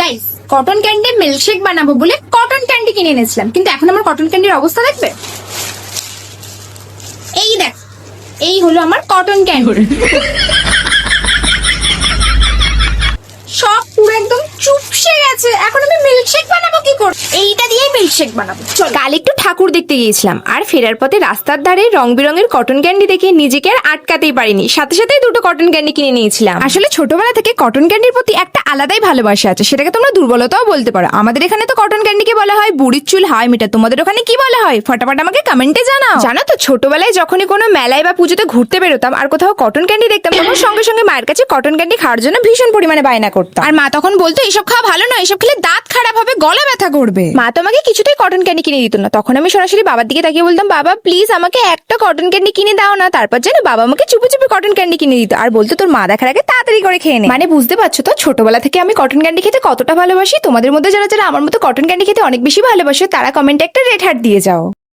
Guys cotton candy milkshake বানাবো বলে cotton candy কিনে এনেছিলাম। কিন্তু এখন আমার কটন ক্যান্ডির অবস্থা দেখবে? এই দেখ এই হলো আমার কটন ক্যান্ডি সব পুরো একদম চুপসে গেছে। এখন আমি মিল্কশেক বানাবো কি করে? এইটা দিয়েই মিল্কশেক বানাবো চল। কাল একটু ঠাকুর দেখতে গিয়েছিলাম আর ফেরার পথে রাস্তার ধারে রং বেরঙের কটন ক্যান্ডি দেখে নিজেকে আর আটকাতেই পারিনি। সাথে সাথেই দুটো কটন ক্যান্ডি কিনে নিয়েছিলাম। আসলে ছোটবেলা থেকে কটন ক্যান্ডির প্রতি একটা আলাদাই ভালোবাসা আছে সেটাকে তোমরা দুর্বলতাও বলতে পারো। আমাদের এখানে তো কটন ক্যান্ডিকে বলা হয় বুড়ির চুল হয় মিটা তোমাদের ওখানে কি বলা হয়? ফটাফট আমাকে কমেন্টে জানাও। জানো তো ছোটবেলায় যখনই কোনো মেলায় বা পুজোতে ঘুরতে বেরোতাম আর কোথাও কটন ক্যান্ডি দেখতাম তখন সঙ্গে সঙ্গে মায়ের কাছে কটন ক্যান্ডি খাওয়ার জন্য ভীষণ পরিমাণে বায়না করতাম। আর মা তখন বলতো এসব খাওয়া ভালো নয় এসব খেলে দাঁত খারাপ হবে গলা ব্যথা করবে। মা তো আমাকে কিছুতেই কটন ক্যান্ডি কিনে দিত না। তখন আমি সরাসরি বাবার দিকে তাকিয়ে বলতাম, বাবা প্লিজ আমাকে একটা কটন ক্যান্ডি কিনে দাও না। তারপর যেন বাবা আমাকে চুপে চুপি কটন ক্যান্ডি কিনে দিত। আর বলতো, তোর মা দেখার আগে তাড়াতাড়ি করে খেয়ে নে। মানে বুঝতে পারছ তো, ছোটবেলা থেকে আমি কটন ক্যান্ডি খেতে কতটা ভালোবাসি? তোমাদের মধ্যে যারা যারা আমার মতো কটন ক্যান্ডি খেতে অনেক বেশি ভালোবাসে, তারা কমেন্টে একটা রেড হার্ট দিয়ে যাও।